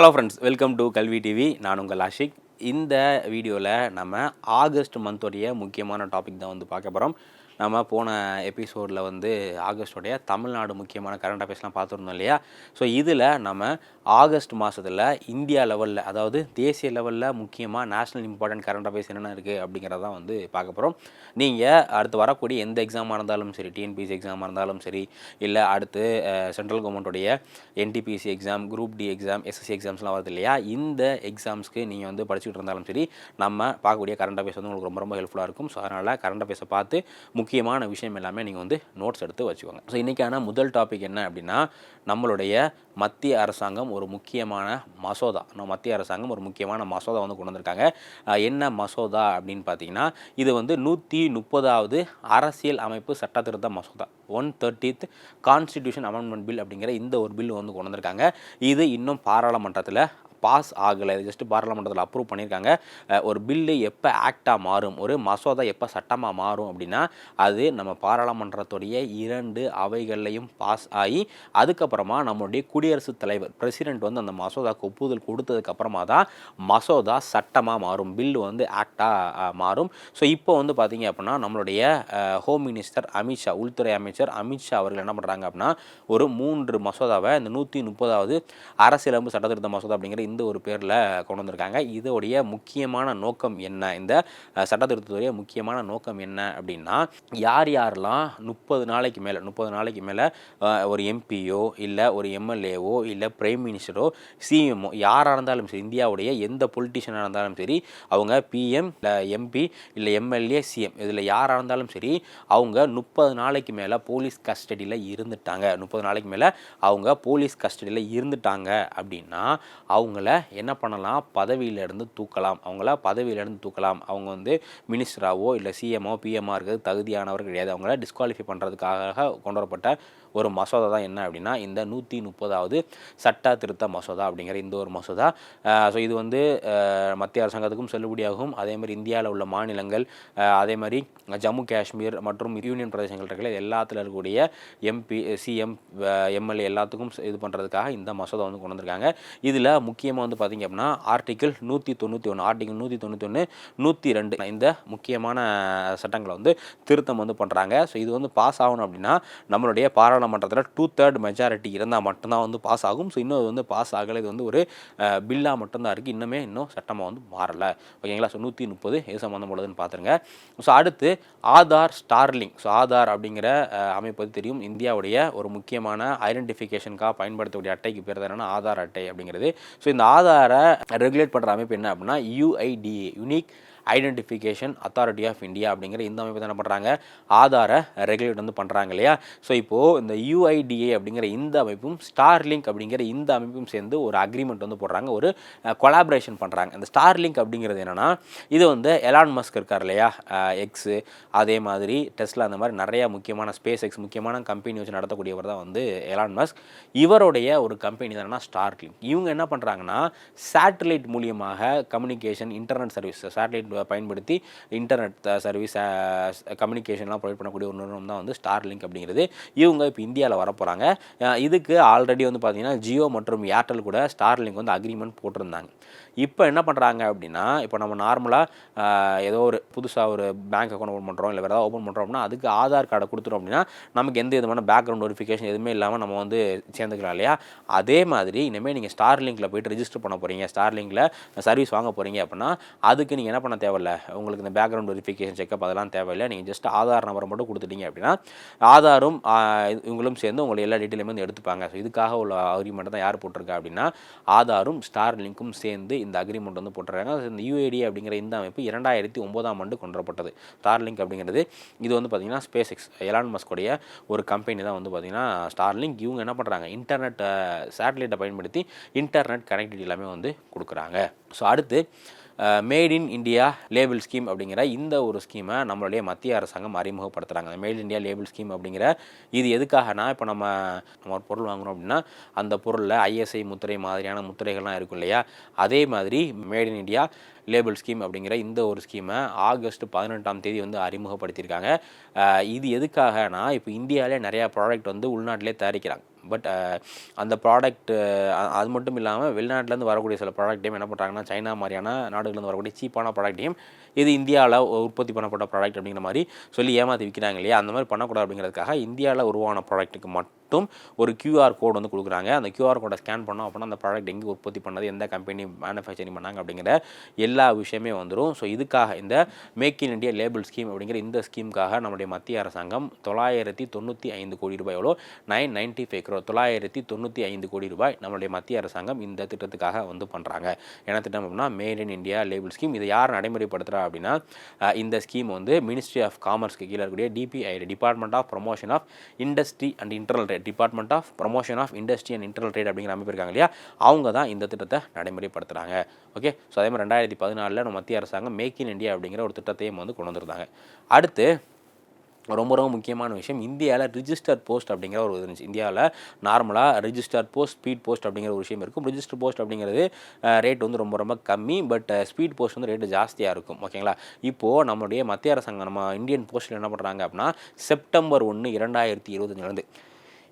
Hello friends welcome to Kalvi TV நான் உங்கள் ஆஷிக். இந்த வீடியோவில் நம்ம ஆகஸ்ட் மந்தோடைய முக்கியமான டாபிக் தான் வந்து பார்க்க போகிறோம் நம்ம போன எபிசோடில் வந்து ஆகஸ்டோடைய தமிழ்நாடு முக்கியமான கரண்ட் அஃபேர்ஸ்லாம் பார்த்துருந்தோம் இல்லையா? ஸோ இதில் நம்ம ஆகஸ்ட் மாதத்தில் இந்தியா லெவலில் அதாவது தேசிய லெவலில் முக்கியமாக நேஷனல் இம்பார்ட்டன்ட் கரண்ட் அஃபேர்ஸ் என்னென்ன இருக்குது அப்படிங்கிறதான் வந்து பார்க்க போகிறோம் நீங்கள் அடுத்து வரக்கூடிய எந்த எக்ஸாமாக இருந்தாலும் சரி டிஎன்பிசி எக்ஸாமாக இருந்தாலும் சரி இல்லை அடுத்து central கவர்மெண்ட்டுடைய NTPC exam group D exam SSC எக்ஸாம்ஸ்லாம் வருது இல்லையா? இந்த எக்ஸாம்ஸ்க்கு நீங்கள் வந்து படிச்சுட்டு இருந்தாலும் சரி நம்ம பார்க்கக்கூடிய கரண்ட் அஃபேர்ஸ் வந்து உங்களுக்கு ரொம்ப ரொம்ப ஹெல்ப்ஃபுல்லாக இருக்கும். ஸோ அதனால் கரண்ட் அஃபேர்ஸை பார்த்து முக்கியமான விஷயம் எல்லாமே நீங்கள் வந்து நோட்ஸ் எடுத்து வச்சுக்கோங்க. ஸோ இன்றைக்கான முதல் டாபிக் என்ன அப்படின்னா நம்மளுடைய மத்திய அரசாங்கம் ஒரு முக்கியமான மசோதா. நம்ம மத்திய அரசாங்கம் ஒரு முக்கியமான மசோதா வந்து கொண்டு வந்திருக்காங்க. என்ன மசோதா அப்படின்னு பார்த்தீங்கன்னா இது வந்து நூற்றி முப்பதாவது அரசியல் அமைப்பு சட்ட திருத்த மசோதா. One thirtieth constitution amendment bill அப்படிங்கிற இந்த ஒரு பில் வந்து கொண்டு வந்திருக்காங்க. இது இன்னும் பாராளுமன்றத்தில் பாஸ் ஆகலை. இது ஜஸ்ட் பாராளுமன்றத்தில் அப்ரூவ் பண்ணியிருக்காங்க. ஒரு பில்லு எப்போ ஆக்டாக மாறும்? ஒரு மசோதா எப்போ சட்டமாக மாறும் அப்படின்னா அது நம்ம பாராளுமன்றத்துடைய இரண்டு அவைகள்லையும் பாஸ் ஆகி அதுக்கப்புறமா நம்மளுடைய குடியரசுத் தலைவர் பிரசிடென்ட் வந்து அந்த மசோதாக்கு ஒப்புதல் கொடுத்ததுக்கப்புறமா தான் மசோதா சட்டமாக மாறும். பில்லு வந்து ஆக்டாக மாறும். ஸோ இப்போ வந்து பார்த்தீங்க அப்படின்னா நம்மளுடைய ஹோம் மினிஸ்டர் அமித்ஷா உள்துறை அமைச்சர் அமித்ஷா அவர்கள் என்ன பண்ணுறாங்க அப்படின்னா ஒரு மூன்று மசோதாவை இந்த நூற்றி முப்பதாவது அரசியலமைப்பு சட்டத்திருத்த மசோதா அப்படிங்கிற இந்த ஒரு பேரில் கொண்டு வந்திருக்காங்க. இதோடைய முக்கியமான நோக்கம் என்ன? இந்த சட்ட சட்டத்திருத்தத்துடைய முக்கியமான நோக்கம் என்ன அப்படின்னா யார் யாரெல்லாம் முப்பது நாளைக்கு மேலே முப்பது நாளைக்கு மேலே ஒரு எம்பியோ இல்லை ஒரு எம்எல்ஏவோ இல்லை பிரைம் மினிஸ்டரோ சிஎம்ஓ யாராக இருந்தாலும் சரி இந்தியாவுடைய எந்த பொலிட்டிஷியனாக இருந்தாலும் சரி அவங்க பிஎம் இல்லை எம்பி இல்லை எம்எல்ஏ சிஎம் இதில் யாராக இருந்தாலும் சரி அவங்க முப்பது நாளைக்கு மேலே போலீஸ் கஸ்டடியில் இருந்துட்டாங்க. முப்பது நாளைக்கு மேலே அவங்க போலீஸ் கஸ்டடியில் இருந்துட்டாங்க அப்படின்னா அவங்க அவங்கள என்ன பண்ணலாம்? பதவியிலேருந்து தூக்கலாம். அவங்கள பதவியிலேருந்து தூக்கலாம். அவங்க வந்து மினிஸ்டராவோ இல்லை சிஎம்ஓ பிஎம்ஆ இருக்கிறது தகுதியானவர் கிடையாது. அவங்கள டிஸ்குவாலிஃபை பண்ணுறதுக்காக கொண்டு வரப்பட்ட ஒரு மசோதா தான் என்ன அப்படின்னா இந்த நூற்றி முப்பதாவது சட்ட திருத்த மசோதா அப்படிங்கிற இந்த ஒரு மசோதா. ஸோ இது வந்து மத்திய அரசாங்கத்துக்கும் செல்லுபடியாகும். அதே மாதிரி இந்தியாவில் உள்ள மாநிலங்கள் அதே மாதிரி ஜம்மு காஷ்மீர் மற்றும் யூனியன் பிரதேசங்கள் இருக்கிற எல்லாத்துல இருக்கக்கூடிய எம்பி சிஎம் எம்எல்ஏ எல்லாத்துக்கும் இது பண்ணுறதுக்காக இந்த மசோதா வந்து கொண்டு வந்திருக்காங்க. இதில் முக்கியமாக வந்து பார்த்திங்க அப்படின்னா ஆர்டிக்கிள் நூற்றி தொண்ணூற்றி ஒன்று ஆர்டிக்கிள் நூற்றி தொண்ணூற்றி ஒன்று நூற்றி ரெண்டு இந்த முக்கியமான சட்டங்களை வந்து திருத்தம் வந்து பண்ணுறாங்க ஸோ இது வந்து பாஸ் ஆகணும் அப்படின்னா நம்மளுடைய பாராளுமன்றத்தில் டூ தேர்ட் மெஜாரிட்டி இருந்தால் மட்டும்தான் வந்து பாஸ் ஆகும். ஸோ இன்னும் வந்து பாஸ் ஆகலை. இது வந்து ஒரு பில்லாக மட்டும்தான் இருக்குது இன்னுமே இன்னும் சட்டமாக வந்து மாறலை. ஓகேங்களா ஸோ நூற்றி முப்பது எது சம்மந்தம் உள்ளதுன்னு பார்த்துருங்க ஸோ அடுத்து ஆதார் ஸ்டார்லிங். ஸோ ஆதார் அப்படிங்கிற அஹ், அமைப்பு தெரியும். இந்தியாவுடைய ஒரு முக்கியமான ஐடென்டிஃபிகேஷனுக்காக பயன்படுத்தக்கூடிய அட்டைக்கு பேர் என்னென்னா ஆதார் அட்டை அப்படிங்கிறது. ஸோ இந்த ஆதாரை ரெகுலேட் பண்ணுற அமைப்பு என்ன அப்படின்னா UIDA unique identification authority of India அப்படிங்கிற இந்த அமைப்பு தான் என்ன பண்ணுறாங்க ஆதாரை ரெகுலேட் வந்து பண்ணுறாங்க இல்லையா? ஸோ இப்போது இந்த யூஐடிஏ அப்படிங்கிற இந்த அமைப்பும் ஸ்டார் லிங்க் அப்படிங்கிற இந்த அமைப்பும் சேர்ந்து ஒரு அக்ரிமெண்ட் வந்து போடுறாங்க. ஒரு கொலாபரேஷன் பண்ணுறாங்க இந்த ஸ்டார் லிங்க் அப்படிங்கிறது என்னென்னா இது வந்து எலான் மஸ்க் இருக்கார் இல்லையா? எக்ஸு அதே மாதிரி டெஸ்லா அந்த மாதிரி நிறையா முக்கியமான ஸ்பேஸ் எக்ஸ் முக்கியமான கம்பெனி வச்சு நடத்தக்கூடியவர் தான் வந்து எலான் மஸ்க் இவருடைய ஒரு கம்பெனி தான் ஸ்டார்லிங்க் இவங்க என்ன பண்ணுறாங்கன்னா சேட்டலைட் மூலியமாக கம்யூனிகேஷன் இன்டர்நெட் சர்வீஸ் சேட்டலைட் பயன்படுத்தி இன்டர்நெட் சர்வீஸ் கம்யூனிகேஷன்லாம் ப்ரொவைட் பண்ணக்கூடிய ஒரு நிறுவனம் தான் வந்து ஸ்டார் லிங்க் அப்படிங்கிறது. இவங்க இப்போ இந்தியாவில் வரப்போகிறாங்க இதுக்கு ஆல்ரெடி வந்து பார்த்தீங்கன்னா ஜியோ மற்றும் ஏர்டெல் கூட ஸ்டார் லிங்க் வந்து அக்ரிமெண்ட் போட்டிருந்தாங்க. இப்போ என்ன பண்ணுறாங்க அப்படின்னா இப்போ நம்ம நார்மலாக ஏதோ ஒரு புதுசாக ஒரு பேங்க் அக்கௌண்ட் ஓப்பன் பண்ணுறோம் இல்லை வேறு ஏதாவது ஓப்பன் பண்ணுறோம் அப்படின்னா அதுக்கு ஆதார் கார்டை கொடுத்துட்டோம் அப்படின்னா நமக்கு எந்த விதமான பேக்ரவுண்ட் வெரிஃபிகேஷன் எதுவுமே இல்லாமல் நம்ம வந்து சேர்ந்துக்கலாம் இல்லையா? அதே மாதிரி இனிமேல் நீங்கள் ஸ்டார் லிங்கில் போயிட்டு ரிஜிஸ்டர் பண்ண போகிறீங்க ஸ்டார் லிங்கில் சர்வீஸ் வாங்க போகிறீங்க அப்படின்னா அதுக்கு நீங்கள் என்ன பண்ண தேவையில்ல? உங்களுக்கு இந்த பேக்ரவுண்ட் வெரிஃபிகேஷன் செக்அப் அதெல்லாம் தேவையில்லை. நீங்கள் ஜஸ்ட் ஆதார் நம்பரை மட்டும் கொடுத்துட்டீங்க அப்படின்னா ஆதாரும் இவங்களும் சேர்ந்து உங்களை எல்லா டீட்டெயிலுமே வந்து எடுத்துப்பாங்க. ஸோ இதுக்காக உள்ள அக்ரிமெண்ட் தான் யார் போட்டிருக்கா அப்படின்னா ஆதாரும் ஸ்டார் லிங்க்கும் சேர்ந்து இந்த அக்ரிமெண்ட் வந்து போட்டுறாங்க. இந்த யூஏடி அப்படிங்கிற இந்த அமைப்பு இரண்டாயிரத்தி ஒன்பதாம் ஆண்டு கொண்டுவரப்பட்டது. ஸ்டார்லிங்க் அப்படிங்கிறது. இது வந்து பார்த்தீங்கன்னா ஸ்பேஸ் எக்ஸ் எலான் மஸ்கோடைய ஒரு கம்பெனி தான் வந்து பார்த்தீங்கன்னா ஸ்டார்லிங்க் இவங்க என்ன பண்ணுறாங்க இன்டர்நெட் சேட்டலைட்டை பயன்படுத்தி இன்டர்நெட் கனெக்டிவிட்டி எல்லாமே வந்து கொடுக்குறாங்க. ஸோ அடுத்து made in India label scheme அப்படிங்கிற இந்த ஒரு ஸ்கீமை நம்மளுடைய மத்திய அரசாங்கம் அறிமுகப்படுத்துகிறாங்க மேட் இந்தியா லேபிள் ஸ்கீம் அப்படிங்கிற இது எதுக்காகனா இப்போ நம்ம நம்ம ஒரு பொருள் வாங்குறோம் அப்படின்னா அந்த பொருளில் ஐஎஸ்ஐ முத்திரை மாதிரியான முத்திரைகள்லாம் இருக்கும் இல்லையா? அதே மாதிரி made in India label scheme அப்படிங்கிற இந்த ஒரு ஸ்கீமை ஆகஸ்ட் பதினெட்டாம் தேதி வந்து அறிமுகப்படுத்தியிருக்காங்க. இது எதுக்காகனா இப்போ இந்தியாவிலே நிறையா ப்ராடக்ட் வந்து உள்நாட்டிலே தயாரிக்கிறாங்க. பட் uh, அந்த ப்ராடக்ட் uh, அது மட்டும் இல்லாமல் வெளிநாட்டிலேருந்து வரக்கூடிய சில ப்ராடக்ட்டையும் என்ன பண்ணுறாங்கன்னா சைனா மாதிரியான நாடுகள்லேருந்து வரக்கூடிய சீப்பான ப்ராடக்ட்டையும் இது இந்தியாவில் உற்பத்தி பண்ணப்பட்ட ப்ராடக்ட் அப்படிங்கிற மாதிரி சொல்லி ஏமாற்றி விற்கிறாங்க இல்லையா? அந்த மாதிரி பண்ணக்கூடாது அப்படிங்கிறதுக்காக இந்தியாவில் உருவான ப்ராடக்ட்டுக்கு மட்டும் மட்டும் ஒரு கியூஆர் கோட் வந்து கொடுக்குறாங்க. அந்த கியூஆர் கோடை ஸ்கேன் பண்ணோம் அப்படின்னா அந்த ப்ராடக்ட் எங்கே உற்பத்தி பண்ணது எந்த கம்பெனி மேனுஃபேக்சரிங் பண்ணாங்க அப்படிங்கிற எல்லா விஷயமே வந்துடும் ஸோ இதுக்காக இந்த make in India label scheme அப்படிங்கிற இந்த ஸ்கீமுக்காக நம்முடைய மத்திய அரசாங்கம் தொள்ளாயிரத்தி தொண்ணூற்றி ஐந்து கோடி ரூபாய் எவ்வளோ? நைன் நைன்ட்டி ஃபைவ் க்ரோ தொள்ளாயிரத்தி தொண்ணூற்றி ஐந்து கோடி ரூபாய் நம்மளுடைய மத்திய அரசாங்கம் இந்த திட்டத்துக்காக வந்து பண்ணுறாங்க என்ன திட்டம் அப்படின்னா made in India label scheme இதை யார் நடைமுறைப்படுத்துகிறா அப்படின்னா இந்த ஸ்கீம் வந்து மினிஸ்ட்ரி ஆஃப் காமர்ஸ்க்கு கீழே இருக்கக்கூடிய DPI department of promotion of industry and internal rate department of promotion of industry and internal trade அப்படிங்கிற அமைப்பு இருக்காங்க இல்லையா? அவங்க தான் இந்த திட்டத்தை நடைமுறைப்படுத்துகிறாங்க ஓகே ஸோ அதே மாதிரி ரெண்டாயிரத்தி பதினாலில் நம்ம மத்திய அரசாங்கம் மேக் இன் இந்தியா அப்படிங்கிற ஒரு திட்டத்தையும் வந்து கொண்டு வந்திருந்தாங்க. அடுத்து ரொம்ப ரொம்ப முக்கியமான விஷயம் இந்தியாவில் ரிஜிஸ்டர் போஸ்ட் அப்படிங்கிற ஒரு இது இருந்துச்சு. இந்தியாவில் நார்மலாக ரிஜிஸ்டர் போஸ்ட் ஸ்பீட் போஸ்ட் அப்படிங்கிற ஒரு விஷயம் இருக்கும். ரிஜிஸ்டர் போஸ்ட் அப்படிங்கிறது ரேட் வந்து ரொம்ப ரொம்ப கம்மி பட் ஸ்பீட் போஸ்ட் வந்து ரேட்டு ஜாஸ்தியாக இருக்கும். ஓகேங்களா இப்போது நம்மளுடைய மத்திய அரசாங்கம் நம்ம இந்தியன் போஸ்ட்டில் என்ன பண்ணுறாங்க அப்படின்னா செப்டம்பர் ஒன்று இரண்டாயிரத்தி இருபத்தஞ்சிலேருந்து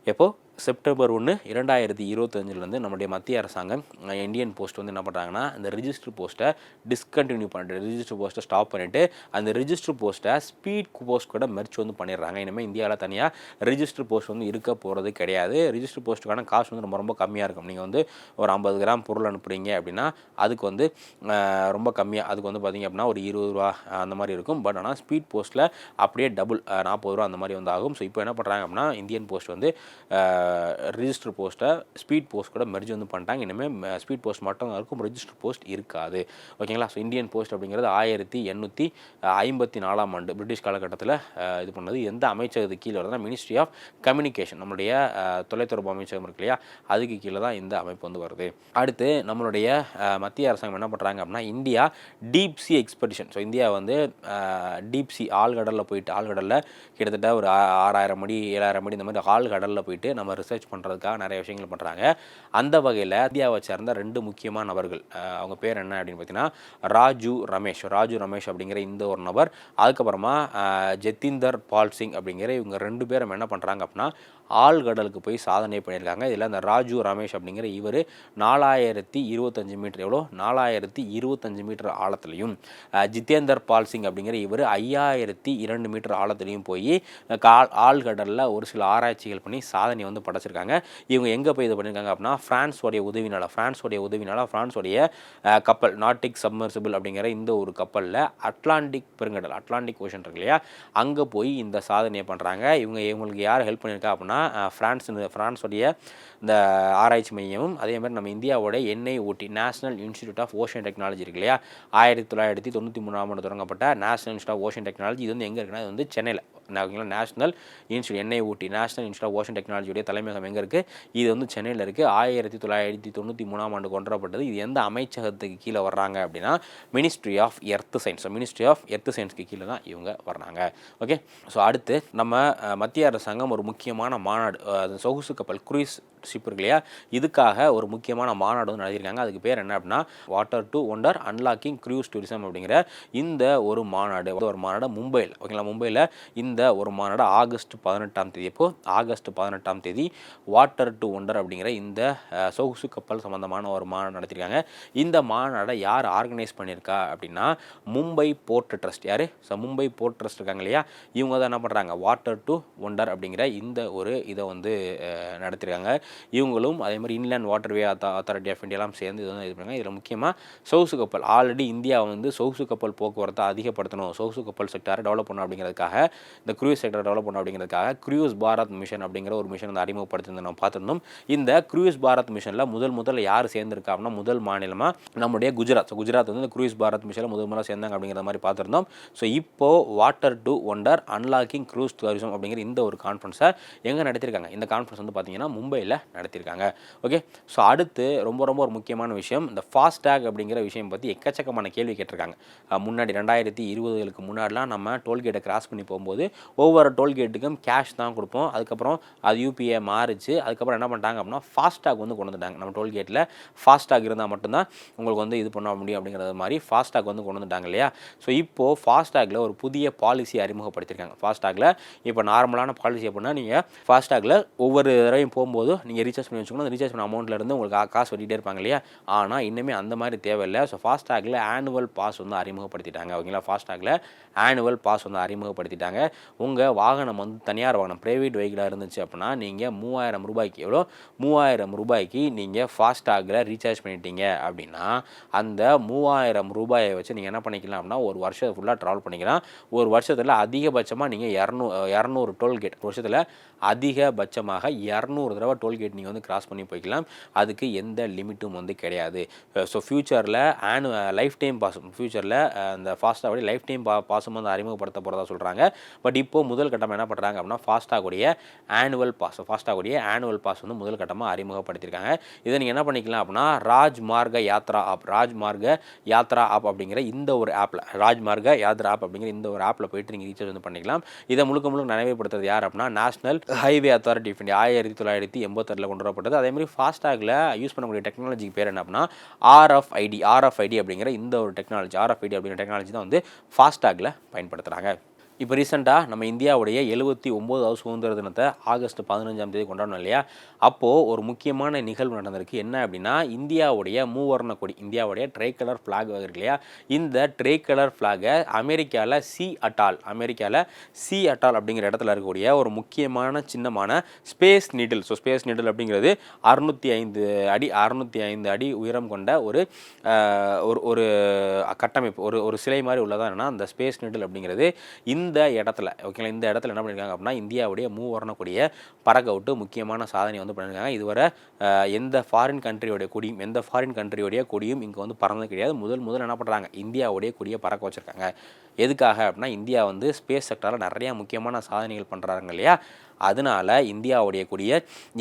எப்போ செப்டம்பர் ஒன்று இரண்டாயிரத்தி இருபத்தஞ்சிலேருந்து நம்முடைய மத்திய அரசாங்கம் இந்தியன் போஸ்ட் வந்து என்ன பண்ணுறாங்கன்னா இந்த ரிஜிஸ்டர் போஸ்ட்டை டிஸ்கண்டினியூ பண்ணிட்டு ரிஜிஸ்டர் போஸ்ட்டை ஸ்டாப் பண்ணிவிட்டு அந்த ரிஜிஸ்டர் போஸ்ட்டை ஸ்பீட் போஸ்ட் கூட மெர்ச் வந்து பண்ணிடுறாங்க. இனிமேல் இந்தியாவில் தனியாக ரிஜிஸ்டர் போஸ்ட் வந்து இருக்க போகிறது கிடையாது. ரிஜிஸ்டர் போஸ்ட்டுக்கான காசு வந்து ரொம்ப ரொம்ப கம்மியாக இருக்கும். நீங்கள் வந்து ஒரு ஐம்பது கிராம் பொருள் அனுப்புகிறீங்க அப்படின்னா அதுக்கு வந்து ரொம்ப கம்மியாக அதுக்கு வந்து பார்த்தீங்க அப்படின்னா ஒரு இருபது ரூபா அந்த மாதிரி இருக்கும். பட் ஆனால் ஸ்பீட் போஸ்ட்டில் அப்படியே டபுள் நாற்பது ரூபா அந்த மாதிரி வந்து ஆகும். ஸோ இப்போ என்ன பண்ணுறாங்க அப்படின்னா இந்தியன் போஸ்ட் வந்து ரிஜிஸ்டர் போஸ்ட்டை ஸ்பீட் போஸ்ட் கூட மெர்ஜ் வந்து பண்ணிட்டாங்க. இனிமேல் ஸ்பீட் போஸ்ட் மட்டும் இருக்கும். ரிஜிஸ்டர் போஸ்ட் இருக்காது. ஓகேங்களா ஸோ இந்தியன் போஸ்ட் அப்படிங்கிறது ஆயிரத்தி எண்ணூற்றி ஐம்பத்தி நாலாம் ஆண்டு பிரிட்டிஷ் காலகட்டத்தில் இது பண்ணது. எந்த அமைச்சர் இது கீழே வருதுன்னா மினிஸ்ட்ரி ஆஃப் கம்யூனிகேஷன் நம்மளுடைய தொலைத்தொடர்பு அமைச்சகம் இருக்கு இல்லையா? அதுக்கு கீழே தான் இந்த அமைப்பு வந்து வருது. அடுத்து நம்மளுடைய மத்திய அரசாங்கம் என்ன பண்ணுறாங்க அப்படின்னா India deep sea expedition so India வந்து டீப் சி ஆழ்கடலில் போயிட்டு ஆழ்கடலில் கிட்டத்தட்ட ஒரு ஆறாயிரம் அடி ஏழாயிரம் அடி இந்த மாதிரி ஆழ்கடலில் போயிட்டு நம்ம ரிசர்ச் பண்ணுறதுக்காக நிறைய விஷயங்கள் பண்ணுறாங்க அந்த வகையில் இந்தியாவை சேர்ந்த ரெண்டு முக்கியமான நபர்கள் அவங்க பேர் என்ன அப்படின்னு பார்த்தீங்கன்னா ராஜு ரமேஷ். ராஜு ரமேஷ் அப்படிங்கிற இந்த ஒரு நபர் அதுக்கப்புறமா அஹ், ஜெத்திந்தர் பால் சிங் அப்படிங்கிற இவங்க ரெண்டு பேரும் என்ன பண்ணுறாங்க அப்படின்னா ஆழ்கடலுக்கு போய் சாதனை பண்ணியிருக்காங்க. இதில் அந்த ராஜு ரமேஷ் அப்படிங்கிற இவர் நாலாயிரத்தி இருபத்தஞ்சு மீட்டர் எவ்வளோ? நாலாயிரத்தி இருபத்தஞ்சு மீட்டர் ஆழத்துலையும் ஜிதேந்தர் பால் சிங் அப்படிங்கிற இவர் ஐயாயிரத்தி இரண்டு மீட்டர் ஆழத்துலையும் போய் கால் ஆழ்கடலில் ஒரு சில ஆராய்ச்சிகள் பண்ணி சாதனை வந்து படைச்சிருக்காங்க. இவங்க எங்கே போய் இது பண்ணியிருக்காங்க அப்படின்னா ஃப்ரான்ஸோடைய உதவினால் ஃப்ரான்ஸோடைய உதவினால ஃப்ரான்ஸோடைய கப்பல் நாட்டிக் சப்மர்சிபிள் அப்படிங்கிற இந்த ஒரு கப்பலில் அட்லாண்டிக் பெருங்கடல் அட்லாண்டிக் ஓஷன் இருக்கு இல்லையா? அங்கே போய் இந்த சாதனையை பண்ணுறாங்க இவங்க இவங்களுக்கு யார் ஹெல்ப் பண்ணியிருக்கா அப்படின்னா அஹ், ஃப்ரான்ஸ் ஃப்ரான்ஸோடைய இந்த ஆராய்ச்சி மையமும் அதே மாதிரி நம்ம இந்தியாவோட எண்ணெய் ஊட்டி national institute of ocean technology இருக்கு இல்லையா? ஆயிரத்தி தொள்ளாயிரத்தி தொண்ணூற்றி மூணாம் ஆண்டு தொடங்கப்பட்ட national institute of ocean technology இது வந்து எங்கே இருக்குன்னா இது வந்து சென்னையில். ஓகேங்களா நேஷனல் இன்ஸ்டியூட் என்ஐஓடி ஊட்டி நேஷனல் இன்ஸ்டியூட் ஆஃப் ஓஷன் டெக்னாலஜியுடைய தலைமையகம் எங்கே இருக்குது இது வந்து சென்னையில் இருக்குது ஆயிரத்தி தொள்ளாயிரத்தி தொண்ணூற்றி மூணாம் ஆண்டு கொண்டுவரப்பட்டது இது எந்த அமைச்சகத்துக்கு கீழே வர்றாங்க அப்படின்னா ministry of earth science ministry of earth சயின்ஸ்க்கு கீழே தான் இவங்க வர்றாங்க. ஓகே ஸோ அடுத்து நம்ம மத்திய அரசாங்கம் ஒரு முக்கியமான மாநாடு அது சொகுசு கப்பல் குரூஸ் ஷிப் இருக்கு இல்லையா? இதுக்காக ஒரு முக்கியமான மாநாடு வந்து நடத்தியிருக்காங்க. அதுக்கு பேர் என்ன அப்படின்னா water to wonder unlocking cruise tourism அப்படிங்கிற இந்த ஒரு மாநாடு. ஒரு மாநாடு மும்பையில் ஓகேங்களா மும்பையில் இந்த ஒரு மாநாடு ஆகஸ்ட் பதினெட்டாம் தேதி. அப்போ ஆகஸ்ட் பதினெட்டாம் தேதி வாட்டர் டு ஒண்டர் அப்படிங்கிற இந்த சொகுசு கப்பல் சம்மந்தமான ஒரு மாநாடு நடத்தியிருக்காங்க. இந்த மாநாடை யார் ஆர்கனைஸ் பண்ணியிருக்கா அப்படின்னா மும்பை போர்ட் ட்ரஸ்ட் யார்? ஸோ மும்பை போர்ட் ட்ரஸ்ட் இருக்காங்க இல்லையா? இவங்க தான் என்ன பண்ணுறாங்க வாட்டர் டு ஒண்டர் அப்படிங்கிற இந்த ஒரு இதை வந்து நடத்தியிருக்காங்க. நடத்திருக்காங்க இவங்களும் அதே மாதிரி இன்லேண்ட் வாட்டர்வே அத்தாரிட்டி ஆஃப் இந்தியாலாம் சேர்ந்து இது வந்து இது பண்ணுறாங்க. இதில் முக்கியமாக சவுசு கப்பல் ஆல்ரெடி இந்தியா வந்து சவுசு கப்பல் போக்குவரத்தை அதிகப்படுத்தணும். சவுசு கப்பல் செக்டாரை டெவலப் பண்ணணும் அப்படிங்கிறதுக்காக இந்த க்ரூஸ் செக்டரை டெவலப் பண்ணணும் அப்படிங்கிறதுக்காக க்ரூஸ் பாரத் மிஷன் அப்படிங்கிற ஒரு மிஷன் வந்து அறிமுகப்படுத்தியிருந்தோம் நம்ம பார்த்துருந்தோம். இந்த க்ரூஸ் பாரத் மிஷனில் முதல் முதல்ல யார் சேர்ந்திருக்கா அப்படின்னா முதல் மாநிலமாக நம்முடைய குஜராத். ஸோ குஜராத் வந்து இந்த க்ரூஸ் பாரத் மிஷனில் முதல் முதலாக சேர்ந்தாங்க அப்படிங்கிற மாதிரி பார்த்துருந்தோம். ஸோ இப்போது water to wonder unlocking cruise tourism அப்படிங்கிற இந்த ஒரு கான்ஃபரன்ஸை எங்கே நடத்திருக்காங்க இந்த கான்ஃபரன்ஸ் வந்து பார்த்தீங்கன்னா மும்பையில் நடத்தியிருக்காங்க. ஓகே ஸோ அடுத்து ரொம்ப ரொம்ப ஒரு முக்கியமான விஷயம் இந்த ஃபாஸ்டேக் அப்படிங்கிற விஷயம் பற்றி எக்கச்சக்கமான கேள்வி கேட்டிருக்காங்க. முன்னாடி ரெண்டாயிரத்தி இருபதுகளுக்கு முன்னாடிலாம் நம்ம டோல்கேட்டை கிராஸ் பண்ணி போகும்போது ஒவ்வொரு டோல்கேட்டுக்கும் கேஷ் தான் கொடுப்போம். அதுக்கப்புறம் அது யூபிஐ மாறிச்சு. அதுக்கப்புறம் என்ன பண்ணிட்டாங்க அப்படின்னா ஃபாஸ்டாக் வந்து கொண்டு வந்துட்டாங்க. நம்ம டோல்கேட்டில் ஃபாஸ்டாக் இருந்தால் மட்டும்தான் உங்களுக்கு வந்து இது பண்ண முடியும் அப்படிங்கிறது மாதிரி ஃபாஸ்டாக் வந்து கொண்டு வந்துட்டாங்க இல்லையா? ஸோ இப்போது ஃபாஸ்டாகில் ஒரு புதிய பாலிசி அறிமுகப்படுத்தியிருக்காங்க. ஃபாஸ்டாகில் இப்போ நார்மலான பாலிசி அப்படின்னா நீங்கள் ஃபாஸ்டாகில் ஒவ்வொரு தடவையும் போகும்போது நீங்கள் ரீசார்ஜ் பண்ணி வச்சுக்கணும். அந்த ரீசார்ஜ் பண்ண அமௌண்ட்லேருந்து உங்களுக்கு காசு வெட்டிகிட்டே இருப்பாங்க இல்லையா? ஆனால் இன்னுமே அந்த மாதிரி தேவையில்லை. ஸோ ஃபாஸ்டாகில் ஆனுவல் பாஸ் வந்து அறிமுகப்படுத்திட்டாங்க. ஓகேங்களா? ஃபாஸ்டாகில் ஆனுவல் பாஸ் வந்து அறிமுகப்படுத்திட்டாங்க. உங்கள் வாகனம் வந்து தனியார் வாகனம் ப்ரைவேட் வெஹிக்கிளாக இருந்துச்சு அப்படின்னா நீங்கள் மூவாயிரம் ரூபாய்க்கு எவ்வளோ? மூவாயிரம் ரூபாய்க்கு நீங்கள் ஃபாஸ்டாகில் ரீசார்ஜ் பண்ணிட்டீங்க அப்படின்னா அந்த மூவாயிரம் ரூபாயை வச்சு நீங்கள் என்ன பண்ணிக்கலாம் அப்படின்னா ஒரு வருஷம் ஃபுல்லாக ட்ராவல் பண்ணிக்கலாம். ஒரு வருஷத்தில் அதிகபட்சமாக நீங்கள் இரநூ இரநூறு டோல்கேட் வருஷத்தில் அதிகபட்சமாக இரநூறு தடவை டோல்கேட் நீங்கள் வந்து கிராஸ் பண்ணி போய்க்கலாம். அதுக்கு எந்த லிமிட்டும் வந்து கிடையாது. ஸோ ஃப்யூச்சரில் ஆனு லைஃப் டைம் பாஸ் ஃப்யூச்சரில் அந்த ஃபாஸ்டாக லைஃப் டைம் பா பாஸும் வந்து அறிமுகப்படுத்த போகிறதா சொல்கிறாங்க பட் இப்போ முதல் கட்டமாக என்ன பண்ணுறாங்க அப்படின்னா ஃபாஸ்டாகுடைய ஆனுவல் பாஸ் ஃபாஸ்டாகுடைய ஆனுவல் பாஸ் வந்து முதல் கட்டமாக அறிமுகப்படுத்தியிருக்காங்க இதை நீங்கள் என்ன பண்ணிக்கலாம் அப்படின்னா ராஜ்மார்க யாத்ரா ஆப் ராஜ்மார்க யாத்ரா ஆப் அப்படிங்கிற இந்த ஒரு ஆப்பில் ராஜ்மார்க யாத்ரா ஆப் அப்படிங்கிற இந்த ஒரு ஆப்பில் போயிட்டு நீங்கள் ரீசார்ஜ் வந்து பண்ணிக்கலாம். இதை முழுக்க முழுக்க நடைமுறைப்படுத்துறது யார் அப்படின்னா national highway authority of India ஆயிரத்தி தொள்ளாயிரத்தி எண்பத்தி எண்பத்தாறில் கொண்டு வரப்பட்டது. அதே மாதிரி ஃபாஸ்டாகில் யூஸ் பண்ணக்கூடிய டெக்னாலஜிக்கு பேர் என்ன அப்படின்னா ஆர்எஃப்ஐடி ஆர்எஃப்ஐடி அப்படிங்கிற இந்த ஒரு டெக்னாலஜி ஆர்எஃப்ஐடி அப்படிங்கிற டெக்னாலஜி தான் வந்து ஃபாஸ்டாகில் பயன்படுத்துகிறாங்க இப்போ ரீசெண்டாக நம்ம இந்தியாவுடைய எழுபத்தி ஒம்போதாவது சுதந்திர தினத்தை ஆகஸ்ட் பதினஞ்சாம் தேதி கொண்டாடணும் இல்லையா? அப்போது ஒரு முக்கியமான நிகழ்வு நடந்திருக்கு. என்ன அப்படின்னா இந்தியாவுடைய மூவர்ண கொடி இந்தியாவுடைய ட்ரை கலர் ஃப்ளாக் இருக்கு இல்லையா? இந்த ட்ரை கலர் ஃப்ளாகை அமெரிக்காவில் சி அட்டால் அமெரிக்காவில் சி அட்டால் அப்படிங்கிற இடத்துல இருக்கக்கூடிய ஒரு முக்கியமான சின்னமான space needle so space needle அப்படிங்கிறது அறுநூற்றி ஐந்து அடி அறுநூற்றி ஐந்து அடி உயரம் கொண்ட ஒரு ஒரு ஒரு கட்டமைப்பு ஒரு ஒரு சிலை மாதிரி உள்ளதா என்னன்னா அந்த ஸ்பேஸ் நீடில் அப்படிங்கிறது இந்த இந்த இடத்துல ஓகேங்களா இந்த இடத்துல என்ன பண்ணியிருக்காங்க அப்படின்னா இந்தியாவுடைய மூவர்ண கொடியை பறக்க விட்டு முக்கியமான சாதனை வந்து பண்ணியிருக்காங்க இதுவரை எந்த ஃபாரின் கண்ட்ரியோடைய கொடியும் எந்த ஃபாரின் கண்ட்ரியோடைய கொடியும் இங்கே வந்து பறந்தது கிடையாது. முதல் முதல் என்ன பண்ணுறாங்க இந்தியாவுடைய கொடியை பறக்க வச்சுருக்காங்க. எதுக்காக அப்படின்னா இந்தியா வந்து ஸ்பேஸ் செக்டரில் நிறையா முக்கியமான சாதனைகள் பண்ணுறாங்க இல்லையா? அதனால இந்தியாவுடைய கொடியை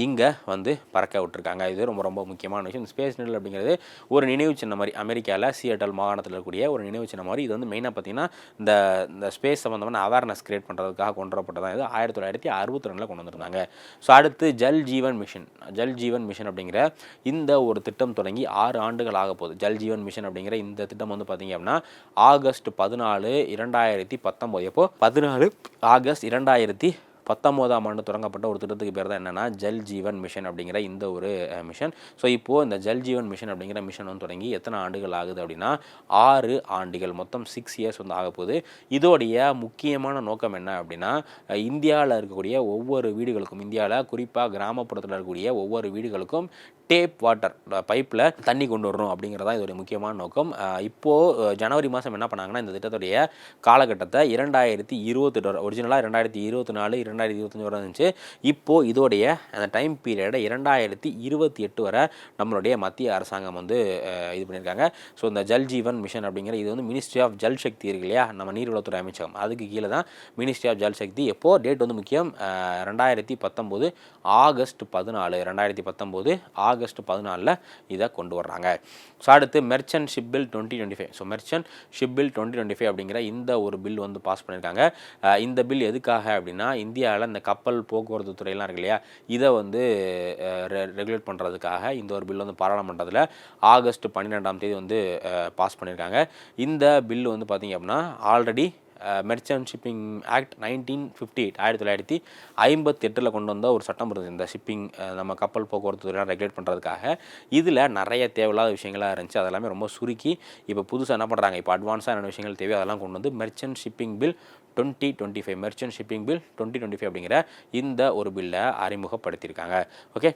இங்கே வந்து பறக்க விட்டுருக்காங்க. இது ரொம்ப ரொம்ப முக்கியமான விஷயம். ஸ்பேஸ் நெல் அப்படிங்கிறது ஒரு நினைவு சின்ன மாதிரி அமெரிக்காவில் சியட்டல் மாகாணத்தில் இருக்கக்கூடிய ஒரு நினைவு சின்ன மாதிரி. இது வந்து மெயினாக பார்த்தீங்கன்னா இந்த இந்த ஸ்பேஸ் சம்மந்தமான அவேர்னஸ் கிரியேட் பண்ணுறதுக்காக கொண்டு வரப்பட்டதான் இது ஆயிரத்தி தொள்ளாயிரத்தி அறுபத்தி ரெண்டில் கொண்டு வந்திருந்தாங்க. ஸோ அடுத்து ஜல் ஜீவன் மிஷன். ஜல் ஜீவன் மிஷன் அப்படிங்கிற இந்த ஒரு திட்டம் தொடங்கி ஆறு ஆண்டுகள் ஆக போகுது. ஜல் ஜீவன் மிஷன் அப்படிங்கிற இந்த திட்டம் வந்து பார்த்தீங்க அப்படின்னா ஆகஸ்ட் பதினாலு இரண்டாயிரத்தி பத்தொம்போது எப்போ? பதினாலு ஆகஸ்ட் இரண்டாயிரத்தி பத்தொம்போதாம் ஆண்டு தொடங்கப்பட்ட ஒரு திட்டத்துக்கு பேர் தான் என்னென்னா ஜல் ஜீவன் மிஷன் அப்படிங்கிற இந்த ஒரு மிஷன். ஸோ இப்போது இந்த ஜல் ஜீவன் மிஷன் அப்படிங்கிற மிஷன் வந்து தொடங்கி எத்தனை ஆண்டுகள் ஆகுது அப்படின்னா ஆறு ஆண்டுகள் மொத்தம் சிக்ஸ் இயர்ஸ் வந்து ஆக போகுது. இதோடைய முக்கியமான நோக்கம் என்ன அப்படின்னா இந்தியாவில் இருக்கக்கூடிய ஒவ்வொரு வீடுகளுக்கும் இந்தியாவில் குறிப்பாக கிராமப்புறத்தில் இருக்கக்கூடிய ஒவ்வொரு வீடுகளுக்கும் டேப் வாட்டர் பைப்பில் தண்ணி கொண்டு வரணும் அப்படிங்கிறது தான் இதோடைய முக்கியமான நோக்கம். இப்போது ஜனவரி மாதம் என்ன பண்ணாங்கன்னா இந்த திட்டத்துடைய காலகட்டத்தை இரண்டாயிரத்தி இருபத்தெட்டு ஒரிஜினலாக ரெண்டாயிரத்தி இருபத்தி நாலு ரெண்டாயிரத்தி இருபத்தஞ்சி வரை இருந்துச்சு. இப்போது இதோடைய அந்த டைம் பீரியடை இரண்டாயிரத்தி இருபத்தி எட்டு வரை நம்மளுடைய மத்திய அரசாங்கம் வந்து இது பண்ணியிருக்காங்க. ஸோ இந்த ஜல் ஜீவன் மிஷன் அப்படிங்கிற இது வந்து மினிஸ்ட்ரி ஆஃப் ஜல் சக்தி இருக்கு இல்லையா? நம்ம நீர்வளத்துறை அமைச்சகம். அதுக்கு கீழே தான் மினிஸ்ட்ரி ஆஃப் ஜல் சக்தி எப்போது டேட் வந்து முக்கியம் ரெண்டாயிரத்தி பத்தொம்போது ஆகஸ்ட் பதினாலு ரெண்டாயிரத்தி பத்தொம்போது ஆகஸ்ட் பதினாலில் இதை கொண்டு வர்றாங்க. ஸோ அடுத்து merchant ship bill twenty twenty five so merchant ship bill twenty twenty five அப்படிங்கிற இந்த ஒரு பில் வந்து பாஸ் பண்ணியிருக்காங்க. இந்த பில் எதுக்காக அப்படின்னா இந்தியாவில் இந்த கப்பல் போக்குவரத்து துறையெல்லாம் இருக்கு இல்லையா? இதை வந்து ரெகுலேட் பண்ணுறதுக்காக இந்த ஒரு பில் வந்து பாராளுமன்றத்தில் ஆகஸ்ட் பன்னிரெண்டாம் தேதி வந்து பாஸ் பண்ணியிருக்காங்க இந்த பில் வந்து பார்த்திங்க அப்படின்னா already merchant shipping act nineteen fifty eight ஆயிரத்தி தொள்ளாயிரத்தி ஐம்பத்தெட்டில் கொண்டு வந்த ஒரு சட்டம் இருந்தது. இந்த ஷிப்பிங் நம்ம கப்பல் போக்குவரத்து துறையெல்லாம் ரெகுலேட் பண்ணுறதுக்காக இதில் நிறைய தேவையில்லாத விஷயங்களாக இருந்துச்சு. அதெல்லாமே ரொம்ப சுருக்கி இப்போ புதுசாக என்ன பண்ணுறாங்க இப்போ அட்வான்ஸாக என்னென்ன விஷயங்கள் தேவையோ அதெல்லாம் கொண்டு வந்து merchant shipping bill twenty twenty five merchant shipping bill twenty twenty five அப்படிங்கிற இந்த ஒரு பில்லை அறிமுகப்படுத்தியிருக்காங்க. ஓகே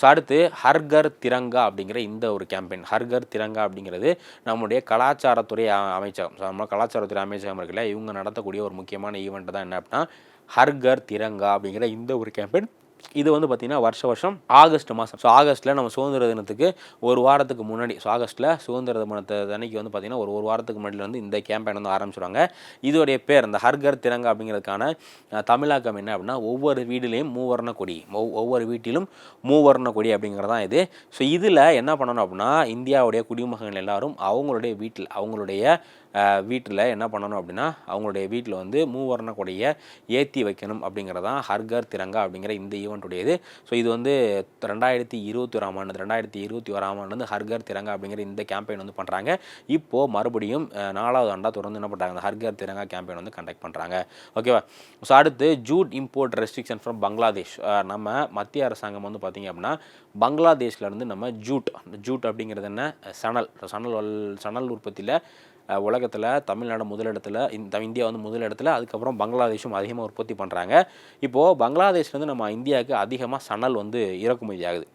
ஸோ அடுத்து ஹர்கர் திரங்கா அப்படிங்கிற இந்த ஒரு கேம்பெயின் ஹர்கர் திரங்கா அப்படிங்கிறது நம்முடைய கலாச்சாரத்துறை அமைச்சகம். ஸோ நம்ம கலாச்சாரத்துறை அமைச்சகம் இருக்குல்ல இவங்க நடத்தக்கூடிய ஒரு முக்கியமான ஈவெண்ட்டு தான் என்ன அப்படின்னா ஹர்கர் திரங்கா அப்படிங்கிற இந்த ஒரு கேம்பெயின் இது வந்து பார்த்திங்கன்னா வருஷ வருஷம் ஆகஸ்ட் மாதம் ஸோ ஆகஸ்ட்டில் நம்ம சுதந்திர தினத்துக்கு ஒரு வாரத்துக்கு முன்னாடி ஸோ ஆகஸ்ட்டில் சுதந்திர தினத்தை அன்னைக்கு வந்து பார்த்திங்கன்னா ஒரு ஒரு வாரத்துக்கு முன்னாடி வந்து இந்த கேம்பெயின் வந்து ஆரம்பிச்சிருவாங்க. இதோடைய பேர் இந்த ஹர்கர் திறங்க அப்படிங்கிறதுக்கான தமிழாக்கம் என்ன அப்படின்னா ஒவ்வொரு வீடுலேயும் மூவர்ண கொடி ஒவ்வொரு வீட்டிலும் மூவர்ண கொடி அப்படிங்கிறதான் இது. ஸோ இதில் என்ன பண்ணணும் அப்படின்னா இந்தியாவுடைய குடிமகன்கள் எல்லாரும் அவங்களுடைய வீட்டில் அவங்களுடைய வீட்டில் என்ன பண்ணணும் அப்படின்னா அவங்களுடைய வீட்டில் வந்து மூவர்ண கொடியை ஏற்றி வைக்கணும் அப்படிங்கிறதான் ஹர்கர் திரங்கா அப்படிங்கிற இந்த ஈவெண்ட்டுடையது ஸோ இது வந்து ரெண்டாயிரத்தி இருபத்தி ஓராம் ஆண்டு ரெண்டாயிரத்தி இருபத்தி ஓராம் ஆண்டு வந்து ஹர்கர் திரங்கா அப்படிங்கிற இந்த கேம்பெயின் வந்து பண்ணுறாங்க இப்போது மறுபடியும் நாலாவது ஆண்டாக தொடர்ந்து என்ன பண்ணுறாங்க அந்த ஹர்கர் திரங்கா கேம்பெயின் வந்து கண்டக்ட் பண்ணுறாங்க ஓகேவா ஸோ அடுத்து jute import restriction from Bangladesh நம்ம மத்திய அரசாங்கம் வந்து பார்த்திங்க அப்படின்னா பங்களாதேஷ்ல இருந்து நம்ம ஜூட் ஜூட் அப்படிங்கிறது என்ன? சணல். சணல் வல்- சணல் உற்பத்தியில் உலகத்தில் தமிழ்நாடு முதலிடத்தில் இந்த இந்தியா வந்து முதலிடத்தில் அதுக்கப்புறம் பங்களாதேஷும் அதிகமாக உற்பத்தி பண்ணுறாங்க இப்போது பங்களாதேஷ்லேருந்து நம்ம இந்தியாவுக்கு அதிகமாக சணல் வந்து இறக்குமதி ஆகுது.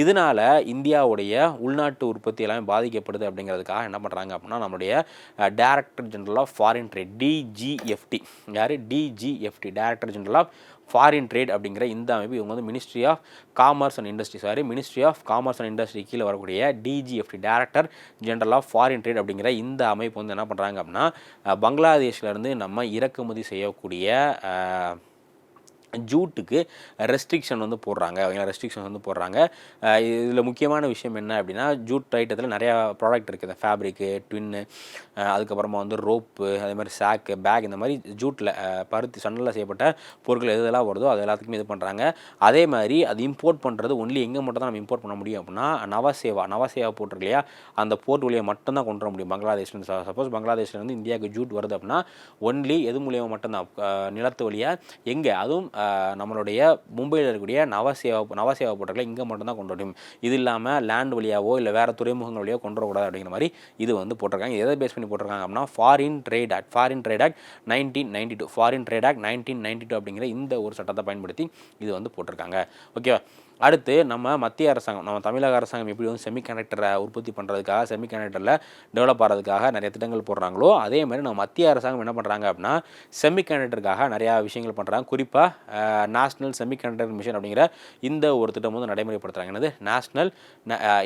இதனால இந்தியாவுடைய உள்நாட்டு உற்பத்தி எல்லாமே பாதிக்கப்படுது அப்படிங்கிறதுக்காக என்ன பண்ணுறாங்க அப்படின்னா நம்மளுடைய director general of foreign trade DGFT யார்? DGFT director general of foreign trade அப்படிங்கிற இந்த அமைப்பு இவங்க வந்து ministry of commerce and industry sorry ministry of commerce and industry கீழே வரக்கூடிய DGFT director general of foreign trade அப்படிங்கிற இந்த அமைப்பு வந்து என்ன பண்ணுறாங்க அப்படின்னா அஹ், நம்ம இறக்குமதி செய்யக்கூடிய ஜூட்டுக்கு ரெஸ்ட்ரிக்ஷன் வந்து போடுறாங்க. அவங்க ரெஸ்ட்ரிக்ஷன் வந்து போடுறாங்க? இதில் முக்கியமான விஷயம் என்ன அப்படின்னா ஜூட் ஐட்டத்தில் நிறையா ப்ராடக்ட் இருக்குது. இந்த ஃபேப்ரிக்கு ட்வின்னு அதுக்கப்புறமா வந்து ரோப்பு அதே மாதிரி சாக்கு பேக் இந்த மாதிரி ஜூட்டில் பருத்தி சன்னலில் செய்யப்பட்ட பொருட்கள் எது எதெல்லாம் வருதோ அது எல்லாத்துக்குமே இது பண்ணுறாங்க அதே மாதிரி அது இம்போர்ட் பண்ணுறது ஒன்லி எங்கே மட்டும் தான் நம்ம இம்போர்ட் பண்ண முடியும் அப்படின்னா நவசேவா நவசேவா போட்டிருக்கு இல்லையா? அந்த போர்ட் வழியாக மட்டும்தான் கொண்டு வர முடியும். பங்களாதேஷ்லேருந்து சப்போஸ் பங்களாதேஷ்லேருந்து இந்தியாவுக்கு ஜூட் வருது அப்படின்னா ஒன்லி எது மூலியமாக மட்டும்தான்? நிலத்து வழியாக எங்கே? அதுவும் நம்மளுடைய மும்பையில் இருக்கக்கூடிய நவசேவா நவசேவா போட்டர்களை இங்கே மட்டும்தான் கொண்டு வர முடியும் இது இல்லாமல் லேண்ட் வழியாவோ இல்லை வேறு துறைமுகங்கள் வழியோ கொண்டு வரக்கூடாது அப்படிங்கிற மாதிரி இது வந்து போட்டிருக்காங்க. எதை பேஸ் பண்ணி போட்டிருக்காங்க அப்படின்னா foreign trade act foreign trade act nineteen ninety two foreign trade act nineteen ninety two அப்படிங்கிற இந்த ஒரு சட்டத்தை பயன்படுத்தி இது வந்து போட்டிருக்காங்க. ஓகேவா அடுத்து நம்ம மத்திய அரசாங்கம் நம்ம தமிழக அரசாங்கம் எப்படி வந்து செமிகண்டக்டரை உற்பத்தி பண்ணுறதுக்காக செமி கண்டக்டரில் டெவலப் ஆகிறதுக்காக நிறைய திட்டங்கள் போடுறாங்களோ அதே மாதிரி நம்ம மத்திய அரசாங்கம் என்ன பண்ணுறாங்க அப்படின்னா செமி கண்டக்டருக்காக நிறையா விஷயங்கள் பண்ணுறாங்க குறிப்பாக நேஷ்னல் செமி கண்டக்டர் மிஷன் அப்படிங்கிற இந்த ஒரு திட்டம் வந்து நடைமுறைப்படுத்துகிறாங்க என்னது? National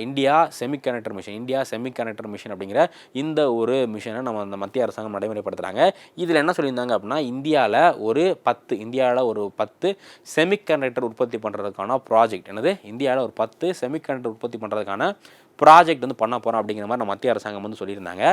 India semiconductor mission India semiconductor mission அப்படிங்கிற இந்த ஒரு மிஷனை நம்ம அந்த மத்திய அரசாங்கம் நடைமுறைப்படுத்துகிறாங்க இதில் என்ன சொல்லியிருந்தாங்க அப்படின்னா இந்தியாவில் ஒரு பத்து இந்தியாவில் ஒரு பத்து செமிகண்டக்டர் உற்பத்தி பண்ணுறதுக்கான ப்ராஜெக்ட் என்னது? இந்தியாவில் ஒரு பத்து செமிகண்டக்டர் உற்பத்தி பண்ணுறதுக்கான ப்ராஜெக்ட் வந்து பண்ண போகிறோம் அப்படிங்கிற மாதிரி நம்ம மத்திய அரசாங்கம் வந்து சொல்லியிருந்தாங்க.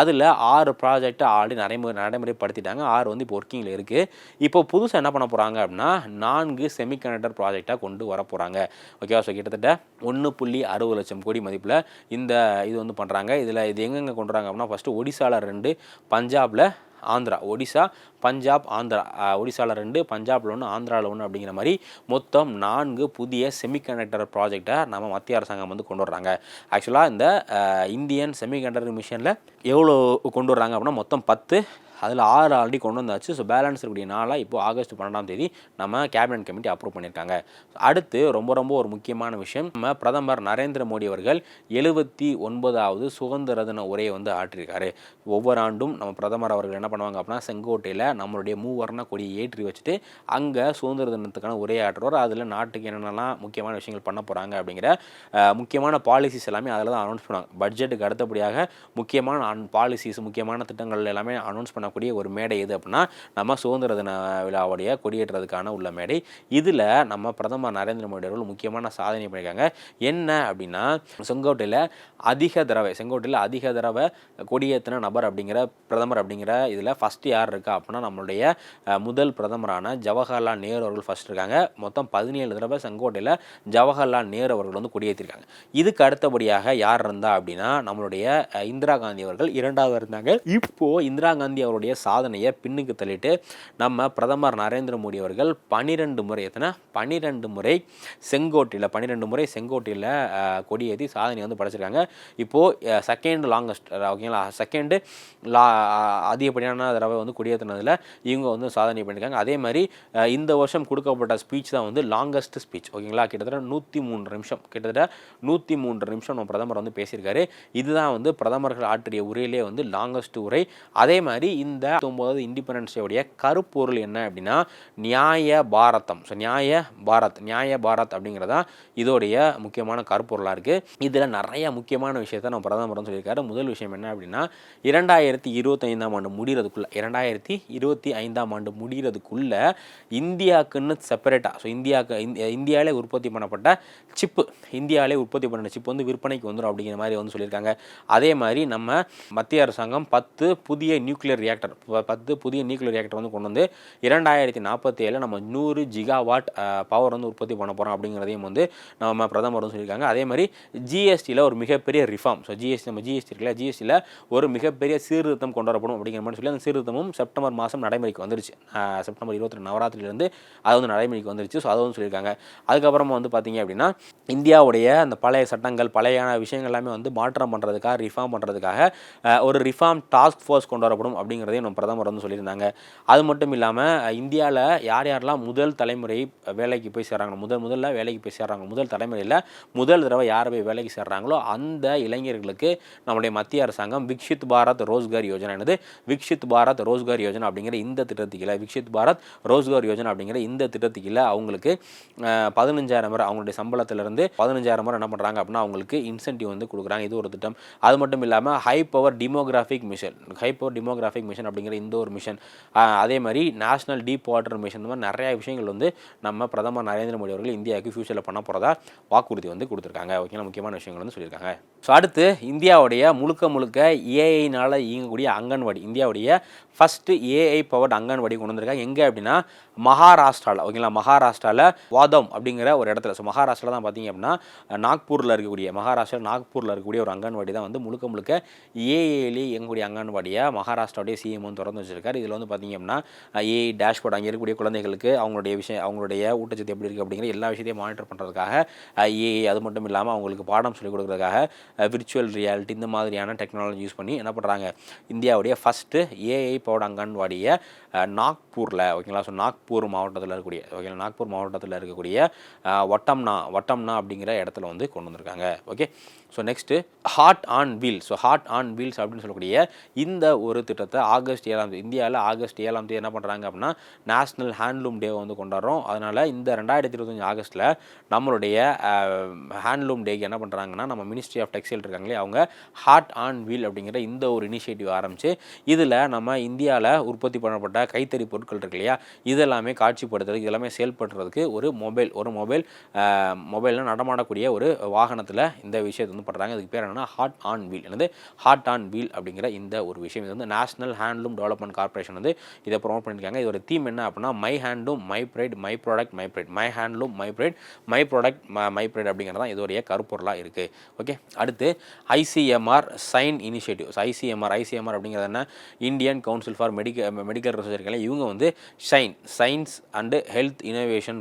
அதில் ஆறு ப்ராஜெக்டை ஆல்ரெடி நடைமுறை நடைமுறைப்படுத்திட்டாங்க. ஆறு வந்து இப்போ ஒர்க்கிங்கில் இருக்குது இப்போ புதுசாக என்ன பண்ண போகிறாங்க அப்படின்னா நான்கு செமிகண்டக்டர் ப்ராஜெக்டாக கொண்டு வர போகிறாங்க ஓகேவா ஸோ கிட்டத்தட்ட ஒன்று புள்ளி அறுபது லட்சம் கோடி மதிப்பில் இந்த இது வந்து பண்ணுறாங்க இதில் இது எங்கெங்கே கொண்டுறாங்க அப்படின்னா ஃபஸ்ட்டு ஒடிசாவில் ரெண்டு பஞ்சாபில் ஆந்திரா ஒடிசா பஞ்சாப் ஆந்திரா. ஒடிசாவில் ரெண்டு பஞ்சாபில் ஒன்று ஆந்திராவில் ஒன்று அப்படிங்கிற மாதிரி மொத்தம் நான்கு புதிய செமிகண்டக்டர் ப்ராஜெக்டை நம்ம மத்திய அரசாங்கம் வந்து கொண்டு வர்றாங்க. ஆக்சுவலாக இந்த இந்தியன் செமிகண்டக்டர் மிஷனில் எவ்வளோ கொண்டு வர்றாங்க அப்படின்னா மொத்தம் பத்து அதில் ஆறு ஆல்ரெடி கொண்டு வந்தாச்சு. ஸோ பேலன்ஸ் இருக்கக்கூடிய நாளாக இப்போ ஆகஸ்ட் பன்னெண்டாம் தேதி நம்ம கேபினட் கமிட்டி அப்ரூவ் பண்ணியிருக்காங்க. அடுத்து ரொம்ப ரொம்ப ஒரு முக்கியமான விஷயம் நம்ம பிரதமர் நரேந்திர மோடி அவர்கள் எழுபத்தி ஒன்பதாவது சுதந்திர தின உரையை வந்து ஆற்றியிருக்காரு. ஒவ்வொரு ஆண்டும் நம்ம பிரதமர் அவர்கள் என்ன பண்ணுவாங்க அப்படின்னா செங்கோட்டையில் நம்மளுடைய மூவர்ண கொடியை ஏற்றி வச்சுட்டு அங்கே சுதந்திர தினத்துக்கான உரையை ஆற்றுவார். அதில் நாட்டுக்கு என்னென்னலாம் முக்கியமான விஷயங்கள் பண்ண போகிறாங்க அப்படிங்கிற முக்கியமான பாலிசிஸ் எல்லாமே அதில் தான் அனௌன்ஸ் பண்ணுவாங்க. பட்ஜெட்டுக்கு அடுத்தபடியாக முக்கியமான பாலிசிஸ் முக்கியமான திட்டங்கள் எல்லாமே அனௌன்ஸ் பண்ணக்கூடிய ஒரு மேடை எது அப்படின்னா நம்ம சுதந்திர தின விழாவுடைய கொடியேற்றதுக்கான உள்ள மேடை. இதில் நம்ம பிரதமர் நரேந்திர மோடி அவர்கள் முக்கியமான சாதனை பண்ணியிருக்காங்க. என்ன அப்படின்னா செங்கோட்டையில் அதிக தடவை செங்கோட்டையில் அதிக தடவை கொடியேற்றின நபர் அப்படிங்கிற பிரதமர் அப்படிங்கிற இதில் ஃபஸ்ட்டு யார் இருக்கா அப்படின்னா நம்மளுடைய முதல் பிரதமரான ஜவஹர்லால் நேரு அவர்கள் ஃபஸ்ட் இருக்காங்க. மொத்தம் பதினேழு தடவை செங்கோட்டையில் ஜவஹர்லால் நேரு அவர்கள் வந்து கொடியேற்றிருக்காங்க. இதுக்கு அடுத்தபடியாக யார் இருந்தா அப்படின்னா நம்மளுடைய இந்திரா காந்தி அவர்கள் இரண்டாவது இருந்தாங்க. இப்போ இந்திரா காந்தி அவருடைய சாதனையை பின்னுக்கு தள்ளிட்டு நம்ம பிரதமர் நரேந்திர மோடி அவர்கள் பன்னிரெண்டு முறை எத்தனை? பன்னிரெண்டு முறை செங்கோட்டையில் பன்னிரெண்டு முறை செங்கோட்டையில் கொடியேற்றி சாதனை வந்து படைச்சிருக்காங்க. இப்போது செகண்ட் லாங்கஸ்ட் ஓகேங்களா செகண்டு லா அதிகப்படியான தடவை வந்து கொடியேற்றினதில் இவங்க வந்து சாதனை பண்ணியிருக்காங்க அதே மாதிரி இந்த வருஷம் கொடுக்கப்பட்ட ஸ்பீச் தான் வந்து லாங்கஸ்ட் ஸ்பீச் ஓகேங்களா கிட்டத்தட்ட நூற்றி மூன்று நிமிஷம் கிட்டத்தட்ட நூற்றி மூன்று நிமிஷம் நம்ம பிரதமர் வந்து பேசியிருக்காரு. இதுதான் வந்து பிரதமர்கள் ஆற்றிய உரையிலே வந்து லாங்கஸ்ட் உரை. அதே மாதிரி இந்த ஒன்பதாவது இண்டிபெண்டன்ஸ் டேவுடைய கருப்பொருள் என்ன அப்படின்னா நியாய பாரதம். ஸோ நியாய பாரத் நியாய பாரத் அப்படிங்கிறதா இதோடைய முக்கியமான கருப்பொருளாக இருக்குது இதில் நிறைய முக்கியமான விஷயத்தை நம்ம பிரதமர் சொல்லியிருக்காரு. முதல் விஷயம் என்ன அப்படின்னா இரண்டாயிரத்தி இருபத்தைந்தாம் ஆண்டு முடிகிறதுக்குள்ள இரண்டாயிரத்தி இருபத்தி ஐந்தாம் ஆண்டு முடிகிறதுக்குள்ளே இந்தியாவுக்குன்னு செப்பரேட்டாக ஸோ இந்தியாவுக்கு இந்தியாவிலே உற்பத்தி பண்ணப்பட்ட சிப்பு இந்தியாவிலே உற்பத்தி பண்ண சிப்பு வந்து விற்பனைக்கு வந்துடும் அப்படிங்கிற மாதிரி வந்து சொல்லியிருக்காங்க. அதே மாதிரி நம்ம மத்திய அரசாங்கம் பத்து புதிய நியூக்ளியர் ரியாக்டர் பத்து புதிய நியூக்ளியர் ரியாக்டர் வந்து கொண்டு வந்து இரண்டாயிரத்தி நாற்பத்தி ஏழில் நம்ம நூறு ஜிகாவாட் பவர் வந்து உற்பத்தி பண்ண போகிறோம் அப்படிங்கிறதையும் வந்து நம்ம பிரதமர் வந்து சொல்லியிருக்காங்க. அதே மாதிரி ஜிஎஸ்டியில் ஒரு மிகப்பெரிய ரிஃபார்ம் ஸோ ஜிஎஸ்டி நம்ம ஜிஎஸ்டி இருக்குல்ல ஜிஎஸ்டியில் ஒரு மிகப்பெரிய சீர்திருத்தம் கொண்டு வரப்படும் அப்படிங்கிற மாதிரி சொல்லி அந்த சீர்திருத்தமும் செப்டம்பர் மாதம் நடைமுறைக்கு வந்துருச்சு. செப்டம்பர் இருபத்தி ரெண்டு நவராத்திரியிலேருந்து அது வந்து நடைமுறைக்கு வந்துருச்சு. ஸோ அதை வந்து சொல்லியிருக்காங்க. அதுக்கப்புறமா வந்து பார்த்தீங்க அப்படின்னா இந்தியாவுடைய அந்த பழைய சட்டங்கள் பழையான விஷயங்கள் எல்லாமே வந்து மாற்றம் பண்ணுறதுக்காக ரிஃபார்ம் பண்ணுறதுக்காக ஒரு ரிஃபார்ம் டாஸ்க் ஃபோர்ஸ் கொண்டு வரப்படும் அப்படிங்கிறதையும் நம்ம பிரதமர் வந்து சொல்லியிருந்தாங்க. அது மட்டும் இல்லாமல் இந்தியாவில் யார் யாரெல்லாம் முதல் தலைமுறை வேலைக்கு போய் சேர்றாங்க முதல் முதல்ல வேலைக்கு போய் சேர்றாங்க முதல் தலைமுறையில் முதல் தடவை யார் போய் வேலைக்கு சேர்றாங்களோ அந்த இளைஞர்களுக்கு நம்முடைய மத்திய அரசாங்கம் விக்ஷித் பாரத் ரோஸ்கார் யோஜனா. என்னது? விக்ஷித் பாரத் ரோஸ்கார் யோஜனா அப்படிங்கிற இந்த திட்டத்துக்கு இல்லை விக்ஷித் பாரத் ரோஸ்கார் யோஜனா அப்படிங்கிற இந்த திட்டத்துக்கு அவங்களுக்கு பதினஞ்சாயிரம் வரை அவங்களுடைய சம்பளத்திலிருந்து பதினஞ்சாயிரம் வரை என்ன பண்ணுறாங்க அப்படின்னா அவங்களுக்கு இன்சென்டிவ் வந்து கொடுக்குறாங்க. இது ஒரு திட்டம். அது மட்டும் இல்லாமல் high power demographic mission high power demographic mission அப்படிங்கிற இந்த ஒரு மிஷன். அதே மாதிரி நேஷனல் டீப் வாட்டர் மிஷன் இந்த மாதிரி நிறைய விஷயங்கள் வந்து நம்ம பிரதமர் நரேந்திர மோடி அவர்கள் இந்தியாவுக்கு ஃபியூச்சரில் பண்ண போகிறதா வாக்குறுதி வந்து கொடுத்துருக்காங்க. ஓகேங்களா? முக்கியமான விஷயங்கள் வந்து சொல்லியிருக்காங்க. ஸோ அடுத்து இந்தியாவுடைய முழுக்க முழுக்க ஏஐனால் இயங்கக்கூடிய அங்கன்வாடி இந்தியாவுடைய ஃபஸ்ட்டு ஏஐ பவர்ட் அங்கன்வாடி கொண்டு வந்திருக்காங்க. எங்கே அப்படின்னா மகாராஷ்டிராவில் ஓகேங்களா? மகாராஷ்டிராவில் வாதம் அப்படிங்கிற ஒரு இடத்துல. ஸோ மகாராஷ்டிரா தான் பார்த்தீங்க அப்படின்னா நாக்பூரில் இருக்கக்கூடிய மகாராஷ்டிரா நாக்பூரில் இருக்கக்கூடிய ஒரு அங்கன்வாடி தான் வந்து முழுக்க முழுக்க ஏஏலி இயங்கக்கூடிய அங்கன்வாடியை? மகாராஷ்டிராவுடைய சிஎம் வந்து திறந்து வச்சிருக்காரு. இதில் வந்து பார்த்தீங்க அப்படின்னா ஏஐ டேஷ்போர்ட் அங்கே இருக்கக்கூடிய குழந்தைகளுக்கு அவங்களுடைய விஷயம் அவங்களுடைய ஊட்டச்சத்து எப்படி இருக்குது அப்படிங்கிற எல்லா விஷயத்தையும் மானிட்டர் பண்ணுறதுக்காக ஏஐ அது மட்டும் இல்லாமல் அவங்களுக்கு பாடம் சொல்லிக் கொடுக்குறதுக்காக விர்ச்சுவல் ரியாலிட்டி இந்த மாதிரியான டெக்னாலஜி யூஸ் பண்ணி என்ன பண்ணுறாங்க இந்தியாவுடைய ஃபஸ்ட்டு ஏஐ பவுட் அங்கன்வாடியை நாக்பூரில் ஓகேங்களா ஸோ நாக்பூர் மாவட்டத்தில் இருக்கக்கூடிய ஓகேங்களா நாக்பூர் மாவட்டத்தில் இருக்கக்கூடிய வட்டம்னா வட்டம்னா அப்படிங்கிற இடத்துல வந்து கொண்டு வந்திருக்காங்க. Okay so next heart on wheels so heart on wheels அப்படின்னு சொல்லக்கூடிய இந்த ஒரு திட்டத்தை ஆகஸ்ட் ஏழாம் தேதி இந்தியாவில் ஆகஸ்ட் ஏழாம் தேதி என்ன பண்ணுறாங்க அப்படின்னா நேஷ்னல் ஹேண்ட்லூம் டே வந்து கொண்டாடுறோம். அதனால் இந்த ரெண்டாயிரத்தி இருபத்தஞ்சி ஆகஸ்ட்டில் நம்மளுடைய ஹேண்ட்லூம் டேக்கு என்ன பண்ணுறாங்கன்னா நம்ம மினிஸ்ட்ரி ஆஃப் டெக்ஸ்டைல் இருக்காங்களே அவங்க ஹார்ட் ஆன் வீல் அப்படிங்கிற இந்த ஒரு இனிஷியேட்டிவ் ஆரம்பித்து இதில் நம்ம இந்தியாவில் உற்பத்தி பண்ணப்பட்ட கைத்தறி பொருட்கள் இருக்கு இல்லையா இதெல்லாமே காட்சிப்படுத்துறதுக்கு இதெல்லாமே செயல்படுறதுக்கு ஒரு மொபைல் ஒரு மொபைல் மொபைலில் நடமாடக்கூடிய ஒரு வாகனத்தில் இந்த விஷயத்தை வந்து பண்ணுறாங்க இதுக்கு பேர் என்னென்னா ஹார்ட் ஆன் வீல் என்னது? ஹார்ட் ஆன் வீல் அப்படிங்கிற இந்த ஒரு விஷயம். இது வந்து நேஷனல் ஹேண்ட்லூம் டெவலப்மெண்ட் கார்பரேஷன் வந்து இதை ப்ரொமோட் பண்ணியிருக்காங்க. இதோட தீம் என்ன அப்படின்னா my handloom my pride my product my pride my handloom my pride my product my pride அப்படிங்கிறது தான் இதோடைய கருப்பொருளாக இருக்குது ஓகே அடுத்து ICMR shine initiatives ICMR ICMR அப்படிங்கிறது என்ன? Indian council for medical medical research இருக்காங்க இவங்க வந்து shine science and health innovation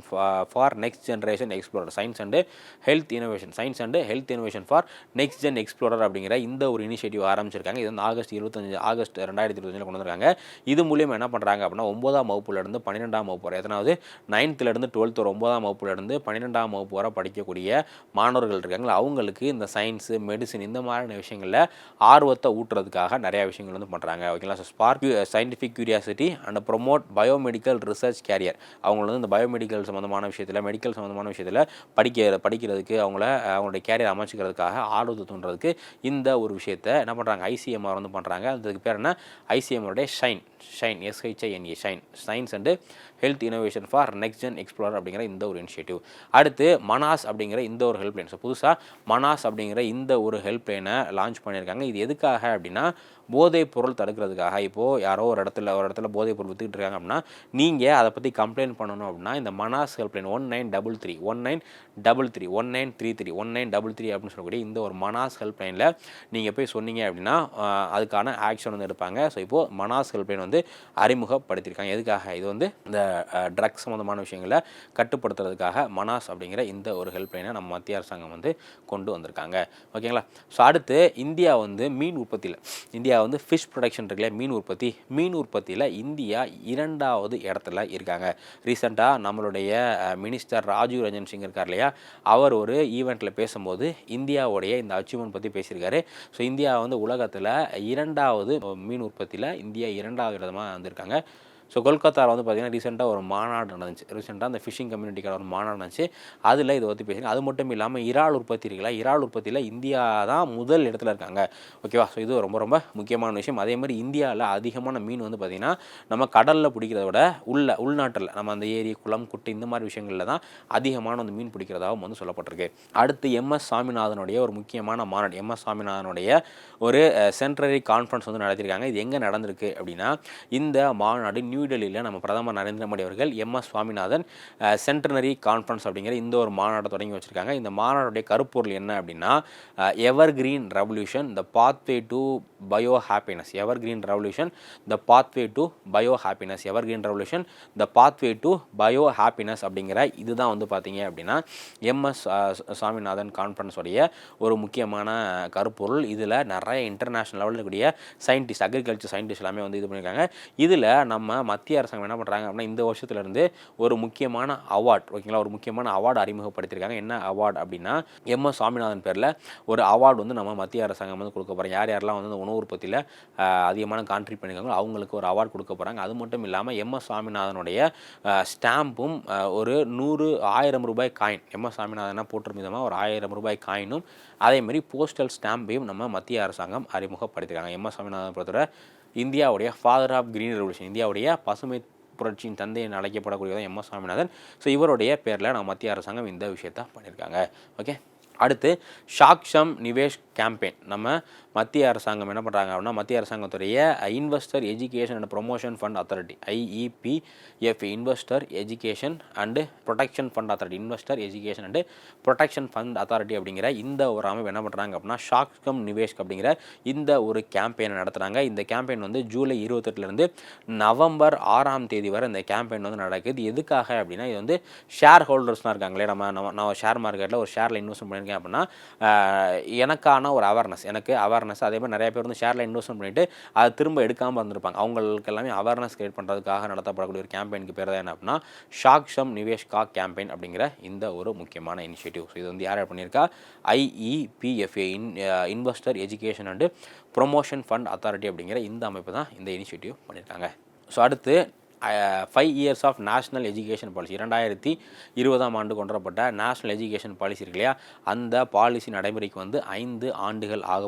for next generation explorer science and health innovation science and health innovation for next gen explorer அப்படிங்கிற இந்த ஒரு initiative ஆரம்பிச்சிருக்காங்க. இது வந்து ஆகஸ்ட் இருபத்தஞ்சு ஆகஸ்ட் ரெண்டாயிரத்தி இருபத்தஞ்சில் கொண்டு வந்திருக்காங்க இது மூலியமாக என்ன பண்ணுறாங்க அப்படின்னா ஒன்பதாம் வகுப்புலேருந்து பன்னிரெண்டாம் வகுப்பு வரை எத்தனாவது? நைன்த்துலேருந்து டுவெல்த் ஒரு ஒன்பதாம் வகுப்புலேருந்து பன்னிரெண்டாம் வகுப்பு வரை படிக்கக்கூடிய மாணவர்கள் இருக்காங்களா அவங்களுக்கு இந்த சயின்ஸு மெடிசின் இந்த மாதிரியான விஷயங்களில் ஆர்வத்தை ஊட்டுறதுக்காக நிறையா விஷயங்கள் வந்து பண்ணுறாங்க ஓகேங்களா so spark scientific curiosity and promote biomedical research career அவங்கள வந்து இந்த பயோமெடிக்கல் சம்மந்தமான விஷயத்தில் மெடிக்கல் சம்மந்தமான விஷயத்தில் படிக்க படிக்கிறதுக்கு அவங்கள அவங்களுடைய கேரியர் அமைச்சிக்கிறதுக்காக ஆர்வத்தை தூண்டுறதுக்கு இந்த ஒரு விஷயத்தை என்ன பண்ணுறாங்க ஐசிஎம்ஆர் வந்து பண்ணுறாங்க அதுக்கு பேர் என்ன? ஐசிஎம்ஆருடைய shine shine SHINA shine science and health innovation for next gen explore அப்படிங்கிற இந்த ஒரு இனிஷியேட்டிவ் அடுத்து மனாஸ் அப்படிங்கிற இந்த ஒரு ஹெல்ப்லைன் ஸோ புதுசாக மனாஸ் அப்படிங்கிற இந்த ஒரு ஹெல்ப்லைனை லான்ச் பண்ணியிருக்காங்க. இது எதுக்காக அப்படின்னா போதைப் பொருள் தடுக்கிறதுக்காக. இப்போது யாரோ ஒரு இடத்துல ஒரு இடத்துல போதைப் பொருள் விற்றுக்கிட்டு இருக்காங்க அப்படின்னா நீங்கள் அதை பற்றி கம்ப்ளைண்ட் பண்ணணும் அப்படின்னா இந்த Manas helpline one nine double three one nine double three one nine three three one nine double three அப்படின்னு சொல்லக்கூடிய இந்த ஒரு மனாஸ் ஹெல்ப்லைனில் நீங்கள் போய் சொன்னீங்க அப்படின்னா அதுக்கான ஆக்ஷன் வந்து எடுப்பாங்க. ஸோ இப்போது மனாஸ் ஹெல்ப்லைன் வந்து அறிமுகப்படுத்தியிருக்காங்க. எதுக்காக? இது வந்து இந்த ட்ரக்ஸ் சம்மந்தமான விஷயங்களை கட்டுப்படுத்துறதுக்காக மனாஸ் அப்படிங்கிற இந்த ஒரு ஹெல்ப்லைனை நம்ம மத்திய அரசாங்கம் வந்து கொண்டு வந்திருக்காங்க. ஓகேங்களா ஸோ அடுத்து இந்தியா வந்து மீன் உற்பத்தியில் இந்தியா வந்து ஃபிஷ் ப்ரொடக்ஷன் இருக்குல்ல மீன் உற்பத்தி. மீன் உற்பத்தியில் இந்தியா இரண்டாவது இடத்துல இருக்காங்க. ரீசெண்டாக நம்மளுடைய மினிஸ்டர் ராஜீவ் ரஞ்சன் சிங் இருக்கார் இல்லையா? அவர் ஒரு ஈவெண்ட்டில் பேசும்போது இந்தியாவுடைய இந்த அச்சீவ்மெண்ட் பற்றி பேசியிருக்காரு. ஸோ இந்தியா வந்து உலகத்தில் இரண்டாவது மீன் உற்பத்தியில் இந்தியா இரண்டாவது இடமா வந்திருக்காங்க. ஸோ கொல்கத்தாவில் வந்து பார்த்திங்கன்னா ரீசெண்டாக ஒரு மாநாடு நடந்துச்சு. ரீசெண்டாக அந்த ஃபிஷிங் கம்யூனிட்டிக்கான ஒரு மாநாடு நடந்துச்சு. அதில் இதை பற்றி பேசுங்க. அது மட்டும் இல்லாமல் இறால் உற்பத்தி இருக்குல்ல இறால் உற்பத்தியில் இந்தியா தான் முதல் இடத்துல இருக்காங்க. ஓகேவா ஸோ இது ரொம்ப ரொம்ப முக்கியமான விஷயம். அதே மாதிரி இந்தியாவில் அதிகமான மீன் வந்து பார்த்திங்கன்னா நம்ம கடலில் பிடிக்கிறத விட உள்ள உள்நாட்டில் நம்ம அந்த ஏரி குளம் குட்டை இந்த மாதிரி விஷயங்களில் தான் அதிகமான அந்த மீன் பிடிக்கிறதாகவும் வந்து சொல்லப்பட்டிருக்கு. அடுத்து எம்எஸ் சாமிநாதனுடைய ஒரு முக்கியமான மாநாடு. எம்எஸ் சாமிநாதனுடைய ஒரு சென்ட்ரரி கான்ஃபரன்ஸ் வந்து நடத்தியிருக்காங்க. இது எங்கே நடந்திருக்கு அப்படின்னா இந்த மாநாடு நியூ நியூடெல்லியில் நம்ம பிரதமர் நரேந்திர மோடி அவர்கள் M. S Swaminathan centenary conference அப்படிங்கிற இந்த ஒரு மாநாட்டை தொடங்கி வச்சுருக்காங்க. இந்த மாநாட்டுடைய கருப்பொருள் என்ன அப்படின்னா evergreen revolution the pathway to bio happiness evergreen revolution the pathway to bio happiness evergreen revolution the pathway to bio happiness அப்படிங்கிற இதுதான் வந்து பார்த்தீங்க அப்படின்னா எம்எஸ் சுவாமிநாதன் கான்ஃபரன்ஸோடைய ஒரு முக்கியமான கருப்பொருள். இதில் நிறைய இன்டர்நேஷ்னல் லெவலில் இருக்கக்கூடிய சயின்டிஸ்ட் அக்ரிகல்ச்சர் சயின்டிஸ்ட் எல்லாமே வந்து இது பண்ணியிருக்காங்க. இதில் நம்ம மத்திய அரசாங்கம் என்ன பண்ணுறாங்க அப்படின்னா இந்த வருஷத்துலேருந்து ஒரு முக்கியமான அவார்ட் ஓகேங்களா ஒரு முக்கியமான அவார்டு அறிமுகப்படுத்தியிருக்காங்க. என்ன அவார்டு அப்படின்னா எம் எஸ் சுவாமிநாதன் பேரில் ஒரு அவார்டு வந்து நம்ம மத்திய அரசாங்கம் வந்து கொடுக்க போகிறோம் யார் யாரெல்லாம் வந்து உணவு உற்பத்தியில் அதிகமான கான்ட்ரிபியூட் பண்ணியிருக்காங்களோ அவங்களுக்கு ஒரு அவார்டு கொடுக்க போகிறாங்க அது மட்டும் இல்லாமல் எம் எஸ் சுவாமிநாதனுடைய ஸ்டாம்பும் ஒரு நூறு ஆயிரம் ரூபாய் காயின் எம் எஸ் சுவாமிநாதனாக போட்டிருந்தமாக ஒரு ஆயிரம் ரூபாய் காயினும் அதேமாதிரி போஸ்டல் ஸ்டாம்பையும் நம்ம மத்திய அரசாங்கம் அறிமுகப்படுத்திருக்காங்க எம் எஸ் சுவாமிநாதன் பொறுத்தவரை இந்தியாவுடைய ஃபாதர் ஆஃப் கிரீன் ரெவல்யூஷன் இந்தியாவுடைய பசுமை புரட்சியின் தந்தை என அழைக்கப்படக்கூடியதான் எம் எஸ் சுவாமிநாதன் ஸோ இவருடைய பேரில் நம்ம மத்திய அரசாங்கம் இந்த விஷயத்த பண்ணியிருக்காங்க. ஓகே அடுத்து ஷாக்ஷம் நிவேஷ் கேம்பெயின். நம்ம மத்திய அரசாங்கம் என்ன பண்ணுறாங்க அப்படின்னா மத்திய அரசாங்கத்துடைய investor education and promotion fund authority IEPF investor education and protection fund authority investor education and protection fund authority அப்படிங்கிற இந்த ஒரு அமைப்பு என்ன பண்ணுறாங்க அப்படின்னா ஷாக்ஷம் நிவேஷ் அப்படிங்கிற இந்த ஒரு கேம்பெயினை நடத்துகிறாங்க இந்த கேம்பெயின் வந்து ஜூலை இருபத்தெட்டுலேருந்து நவம்பர் ஆறாம் தேதி வரை இந்த கேம்பெயின் வந்து நடக்குது. எதுக்காக அப்படின்னா இது வந்து ஷேர் ஹோல்டர்ஸ்லாம் இருக்காங்களே நம்ம நம்ம ஷேர் மார்க்கெட்டில் ஒரு ஷேரில் இன்வெஸ்ட் பண்ணியிருக்கேன் அப்படின்னா எனக்கான ஒரு அவேர்னஸ் எனக்கு அவேர்னஸ் அதே மாதிரி நிறைய பேர் வந்து ஷேரில் இன்வெஸ்ட்மெண்ட் பண்ணிவிட்டு அதை திரும்ப எடுக்காமல் இருந்திருப்பாங்க. அவங்களுக்கு எல்லாமே அவேர்னஸ் கிரியேட் பண்ணுறதுக்காக நடத்தப்படக்கூடிய ஒரு கேம்பெயினுக்கு பேர் தான் என்ன அப்படின்னா ஷாக்ஷம் நிவேஷ் கா கேம்பெயின் அப்படிங்கிற இந்த ஒரு முக்கியமான இனிஷியேட்டிவ் ஸோ இது வந்து யார் பண்ணியிருக்கா? ஐஇபிஎஃப்ஏ இன் investor education and promotion fund authority அப்படிங்கிற இந்த அமைப்பு தான் இந்த இனிஷியேட்டிவ் பண்ணியிருக்காங்க. ஸோ அடுத்து five years of national education policy இரண்டாயிரத்தி இருபதாம் ஆண்டு கொண்டப்பட்ட நேஷ்னல் எஜுகேஷன் பாலிசி இருக்கு இல்லையா? அந்த பாலிசி நடைமுறைக்கு வந்து ஐந்து ஆண்டுகள் ஆக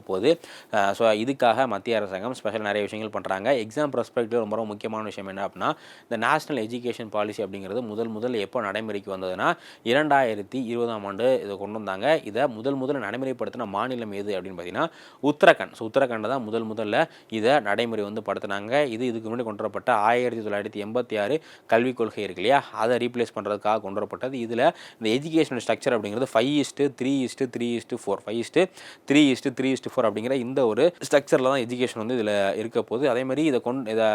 ஸோ இதுக்காக மத்திய அரசாங்கம் ஸ்பெஷல் நிறைய விஷயங்கள் பண்ணுறாங்க எக்ஸாம் ப்ரெஸ்பெக்டிவ் ரொம்ப ரொம்ப முக்கியமான விஷயம் என்ன அப்படின்னா இந்த நேஷ்னல் எஜுகேஷன் பாலிசி அப்படிங்கிறது முதல் முதல் எப்போ நடைமுறைக்கு வந்ததுன்னா இரண்டாயிரத்தி இருபதாம் ஆண்டு இதை கொண்டு வந்தாங்க. இதை முதல் முதல் நடைமுறைப்படுத்தின மாநிலம் எது அப்படின்னு பார்த்தீங்கன்னா உத்தரகண்ட். ஸோ உத்தரகண்ட் தான் முதல் முதல்ல இதை நடைமுறை வந்து படுத்தினாங்க. இது இதுக்கு முன்னாடி கொண்டு வரப்பட்ட ஆயிரத்தி தொள்ளாயிரத்தி எண்பத்தி ஆறு கல்விக் கொள்கை இருக்கு இல்லையா? அதை ரீப்ளேஸ் பண்ணுறதுக்காக கொண்டு வரப்பட்டது. இதில் இந்த எஜுகேஷன் ஸ்ட்ரக்சர் அப்படிங்கிறது five is to three is to three is to four five is to three is to three is to four அப்படிங்கிற இந்த ஒரு ஸ்ட்ரக்சரில் தான் எஜுகேஷன் வந்து இதில் இருக்க போகுது. அதே மாதிரி இதை கொண்டு இதை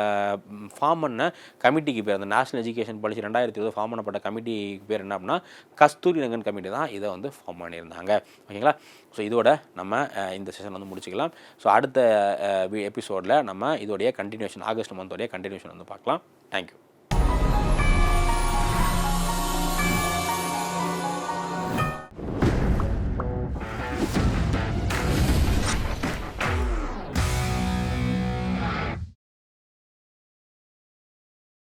ஃபார்ம் பண்ண கமிட்டிக்கு பேர் அந்த நேஷனல் எஜுகேஷன் பாலிசி ரெண்டாயிரத்தி இருபது ஃபார்ம் பண்ணப்பட்ட கமிட்டிக்கு பேர் என்ன அப்படின்னா கஸ்தூரி ரங்கன் கமிட்டி தான் இதை வந்து ஃபார்ம் பண்ணியிருந்தாங்க. ஓகேங்களா? ஸோ இதோட நம்ம இந்த செஷன் வந்து முடிச்சுக்கலாம். ஸோ அடுத்த எபிசோடில் நம்ம இதோடைய கண்டினியூஷன் ஆகஸ்ட் மந்தோடைய கண்டினியூஷன் வந்து பார்க்கலாம். Thank you.